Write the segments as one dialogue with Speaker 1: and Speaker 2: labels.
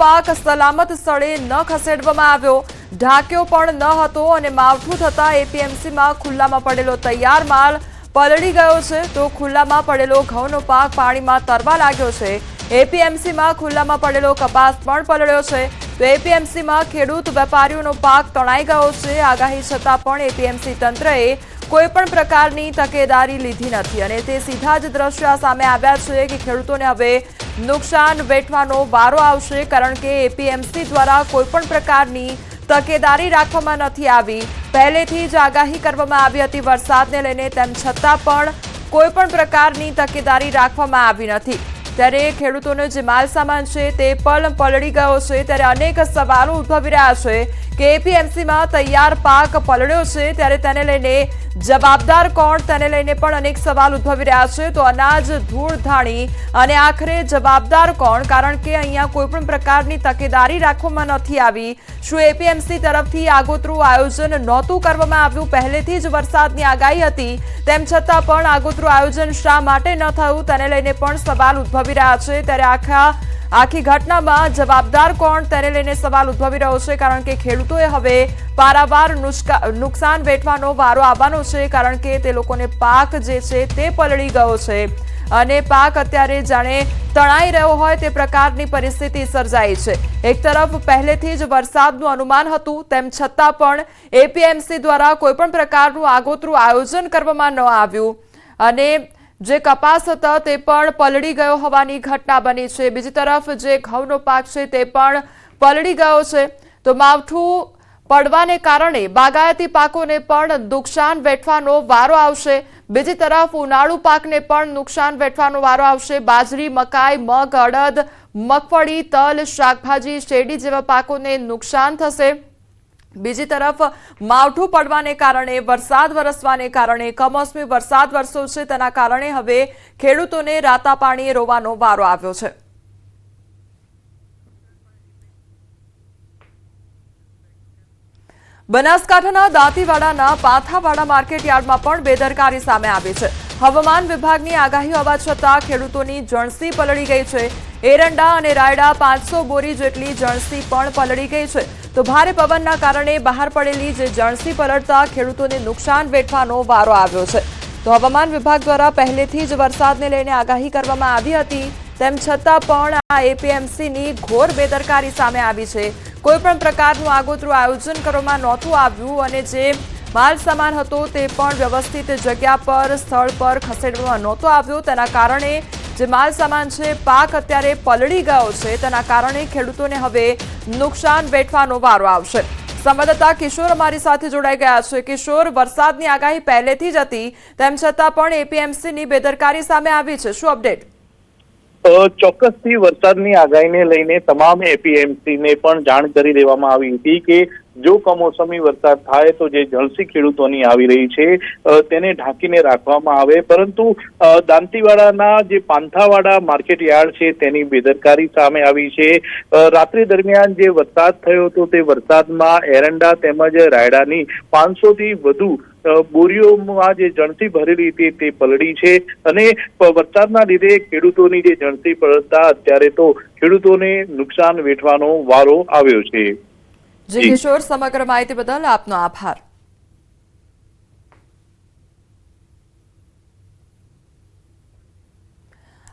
Speaker 1: પાક સલામત સ્થળે ન ખસેડવામાં આવ્યો. ઢાંક્યો પણ ન હતો અને માવઠું થતાં એપીએમસીમાં ખુલ્લામાં પડેલો તૈયાર માલ પલળી ગયો છે. તો ખુલ્લામાં પડેલો ઘઉંનો પાક પાણીમાં તરવા લાગ્યો છે. એપીએમસીમાં ખુલ્લામાં પડેલો કપાસ પણ પલળ્યો છે. તો એપીએમસીમાં ખેડૂત વેપારીઓનો પાક તણાઈ ગયો છે. આગાહી છતાં પણ એપીએમસી તંત્રએ કોઈ પણ પ્રકારની તકેદારી લીધી નથી અને તે સીધા જ દ્રશ્ય સામે આવ્યા છે કે ખેડૂતોને હવે નુકસાન વેઠવાનો વારો આવશે કારણ કે એપીએમસી દ્વારા કોઈપણ પ્રકારની તકેદારી રાખવામાં નથી આવી. પહેલેથી જ આગાહી કરવામાં આવી હતી વરસાદને લઈને તેમ છતાં પણ કોઈપણ પ્રકારની તકેદારી રાખવામાં આવી નથી. ત્યારે ખેડૂતોનો જે માલ સામાન છે તે પણ પલળી ગયો છે. ત્યારે અનેક સવાલો ઉદ્ભવી રહ્યા છે કે એપીએમસીમાં તૈયાર પાક પલળ્યો છે. ત્યારે તેને લઈને જવાબદાર કોણ તેને લઈને પણ અનેક સવાલ ઉદ્ભવી રહ્યા છે. તો અનાજ, ધૂળ, ધાણી અને આખરે જવાબદાર કોણ? કારણ કે અહીંયા કોઈપણ પ્રકારની તકેદારી રાખવામાં નથી આવી. શું એપીએમસી તરફથી આગોતરું આયોજન નહોતું કરવામાં આવ્યું? પહેલેથી જ વરસાદની આગાહી હતી. તેમ છતાં પણ આગોતરું આયોજન શા માટે ન થયું? તેને લઈને પણ સવાલ ઉદ્ભવી રહ્યા છે. ત્યારે આખા આખી ઘટનામાં જવાબદાર કોણ તેને લઈને સવાલ ઉદ્ભવી રહ્યો છે, કારણ કે ખેડૂતોએ હવે પારાવાર નુકસાન વેઠવાનો વારો આવવાનો છે, કારણ કે તે લોકોને પાક જે છે તે પલળી ગયો છે. અને પાક અત્યારે જાણે તણાઈ રહ્યો હોય તે પ્રકારની પરિસ્થિતિ સર્જાઈ છે. એક તરફ પહેલેથી જ વરસાદનું અનુમાન હતું, તેમ છતાં પણ એપીએમસી દ્વારા કોઈપણ પ્રકારનું આગોતરું આયોજન કરવામાં ન આવ્યું. અને જે કપાસ હતો તે પણ પલળી ગયો હોવાની ઘટના બની છે. બીજી તરફ જે ઘઉંનો પાક છે તે પણ પલળી ગયો છે. તો માવઠું પડવાને કારણે બાગાયતી પાકોને પણ નુકસાન વેઠવાનો વારો આવશે. બીજી તરફ ઉનાળુ પાકને પણ નુકસાન વેઠવાનો વારો આવશે. બાજરી, મકાઈ, મગ, અડદ, મગફળી, તલ, શાકભાજી, શેરડી જેવા પાકોને નુકસાન થશે. બીજી તરફ, માવઠું પડવાને કારણે વરસાદ વરસવાને કારણે કમોસમી વરસાદ વરસ્યો છે. તેના કારણે હવે ખેડૂતોને રાતા પાણીએ રોવાનો વારો આવ્યો છે. બનાસકાંઠાના દાંતીવાડાના પાથાવાડા માર્કેટ યાર્ડમાં પણ બેદરકારી સામે આવી છે. હવામાન વિભાગની આગાહી હોવા છતાં ખેડૂતોની જણસી પલળી ગઈ છે. એરંડા અને રાયડા પાંચસો બોરી જેટલી જણસી પણ પલળી ગઈ છે. તો ભારે પવનના કારણે બહાર પડેલી જે જણસી પલળતા ખેડૂતોને નુકસાન વેઠવાનો વારો આવ્યો છે. તો હવામાન વિભાગ દ્વારા પહેલેથી જ વરસાદને લઈને આગાહી કરવામાં આવી હતી. તેમ છતાં પણ આ એપીએમસીની ઘોર બેદરકારી સામે આવી છે. કોઈપણ પ્રકારનું આગોતરું આયોજન કરવામાં નહોતું આવ્યું અને જે માલ સામાન હતો તે પણ વ્યવસ્થિત જગ્યા પર, સ્થળ પર ખસેડવામાં નહોતો આવ્યો. તેના કારણે જે માલ સામાન છે, પાક અત્યારે પલળી ગયો છે. તેના કારણે ખેડૂતોને હવે નુકસાન વેઠવાનો વારો આવશે. સંવાદદાતા કિશોર અમારી સાથે જોડાઈ ગયા છે. કિશોર, વરસાદની આગાહી પહેલેથી જ હતી, તેમ છતાં પણ એપીએમસીની બેદરકારી સામે આવી છે. શું અપડેટ?
Speaker 2: ચોક્કસથી વરસાદની આગાહીને લઈને તમામ એપીએમસીને પણ જાણ કરી દેવામાં આવી હતી કે જો કમોસમી વરસાદ થાય તો જે જળસી ખેડૂતોની આવી રહી છે તેને ઢાંકીને રાખવામાં આવે. પરંતુ દાંતીવાડાના જે પાંથાવાડા માર્કેટ યાર્ડ છે, તેની બેદરકારી સામે આવી છે. રાત્રિ દરમિયાન જે વરસાદ થયો હતો, તે વરસાદમાં એરંડા તેમજ રાયડાની પાંચસો થી વધુ બોરીઓમાં જે જણસી ભરેલી હતી, તે પલળી છે. અને વરસાદના લીધે ખેડૂતોની જે જણસી પડતા અત્યારે તો ખેડૂતોને નુકસાન વેઠવાનો વારો આવ્યો છે.
Speaker 1: જી. કિશોર સમગ્ર માહિતી બદલ આપનો આભાર.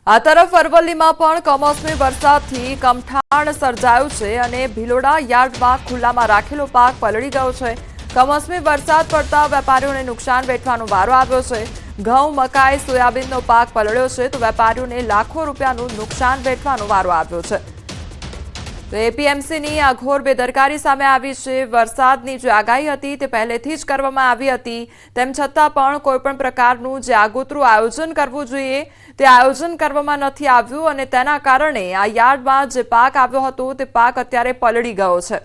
Speaker 1: આ તરફ અરવલ્લીમાં પણ કમોસમી વરસાદથી કમઠાણ સર્જાયું છે અને ભિલોડા યાર્ડમાં ખુલ્લામાં રાખેલો પાક પલળી ગયો છે. કમોસમી વરસાદ પડતા વેપારીઓને નુકસાન વેઠવાનો વારો આવ્યો છે. ઘઉં, મકાઈ, સોયાબીનનો પાક પલળ્યો છે તો વેપારીઓને લાખો રૂપિયાનું નુકસાન વેઠવાનો વારો આવ્યો છે. તો એપીએમસીની આ બેદરકારી સામે આવી છે. વરસાદની જે આગાહી હતી તે પહેલેથી જ કરવામાં આવી હતી. તેમ છતાં પણ કોઈપણ પ્રકારનું જે આગોતરું આયોજન કરવું જોઈએ તે આયોજન કરવામાં નથી આવ્યું અને તેના કારણે આ યાર્ડમાં જે પાક આવ્યો હતો તે પાક અત્યારે પલળી ગયો છે.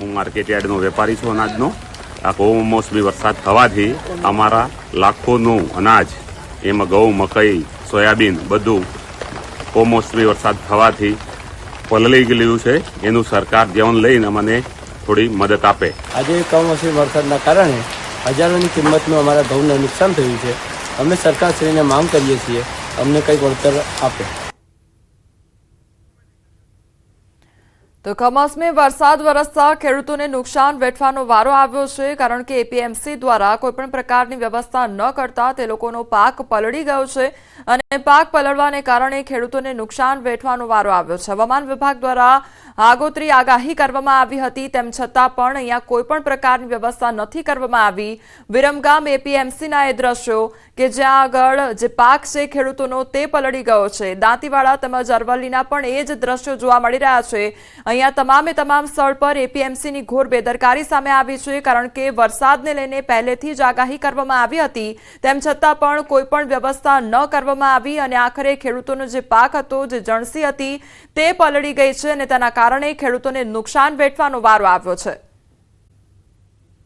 Speaker 3: હું માર્કેટ યાર્ડનો વેપારી છું અનાજનો. આ કમોસમી વરસાદ થવાથી અમારા લાખોનું અનાજ, એમાં ઘઉં, મકઈ, સોયાબીન બધું કમોસમી વરસાદ થવાથી પલળી ગયેલું છે. એનું સરકાર ધ્યાન લઈને અમને થોડી મદદ આપે.
Speaker 4: આજે કમોસમી વરસાદના કારણે હજારોની કિંમતનું અમારા ઘઉંને નુકસાન થયું છે. અમે સરકારશ્રીને માંગ કરીએ છીએ, અમને કંઈક વળતર આપે.
Speaker 1: તો કમોસમી વરસાદ વરસતા ખેડૂતોને નુકસાન વેઠવાનો વારો આવ્યો છે, કારણ કે એપીએમસી દ્વારા કોઈપણ પ્રકારની વ્યવસ્થા ન કરતા તે લોકોનો પાક પલળી ગયો છે અને પાક પલળવાને કારણે ખેડૂતોને નુકસાન વેઠવાનો વારો આવ્યો છે. હવામાન વિભાગ દ્વારા આગોતરી આગાહી કરવામાં આવી હતી, તેમ છતાં પણ અહીંયા કોઈપણ પ્રકારની વ્યવસ્થા નથી કરવામાં આવી. વિરમગામ એપીએમસીના એ દ્રશ્યો કે જ્યાં આગળ જે પાક છે ખેડૂતોનો તે પલળી ગયો છે. દાંતીવાડા તેમજ અરવલ્લીના પણ એ જ દ્રશ્યો જોવા મળી રહ્યા છે. અહીંયા તમામે તમામ સ્થળ પર એપીએમસીની ઘોર બેદરકારી સામે આવી છે, કારણ કે વરસાદને લઈને પહેલેથી જ આગાહી કરવામાં આવી હતી. તેમ છતાં પણ કોઈ પણ વ્યવસ્થા ન કરવામાં આવી અને આખરે ખેડૂતોનો જે પાક હતો, જે જણસી હતી, તે પલળી ગઈ છે અને તેના કારણે ખેડૂતોને નુકસાન વેઠવાનો વારો આવ્યો છે.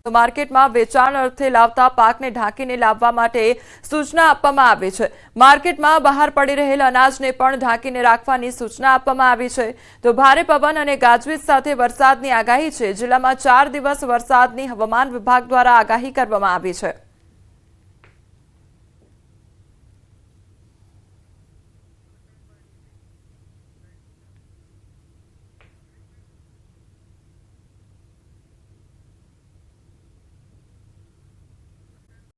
Speaker 1: તો માર્કેટમાં વેચાણ અર્થે લાવતા પાકને ઢાંકીને લાવવા માટે સૂચના આપવામાં આવી છે. માર્કેટમાં બહાર પડી રહેલ અનાજને પણ ઢાંકીને રાખવાની સૂચના આપવામાં આવી છે. તો ભારે પવન અને ગાજવીજ સાથે વરસાદની આગાહી છે. જિલ્લામાં ચાર દિવસ વરસાદની હવામાન વિભાગ દ્વારા આગાહી કરવામાં આવી છે.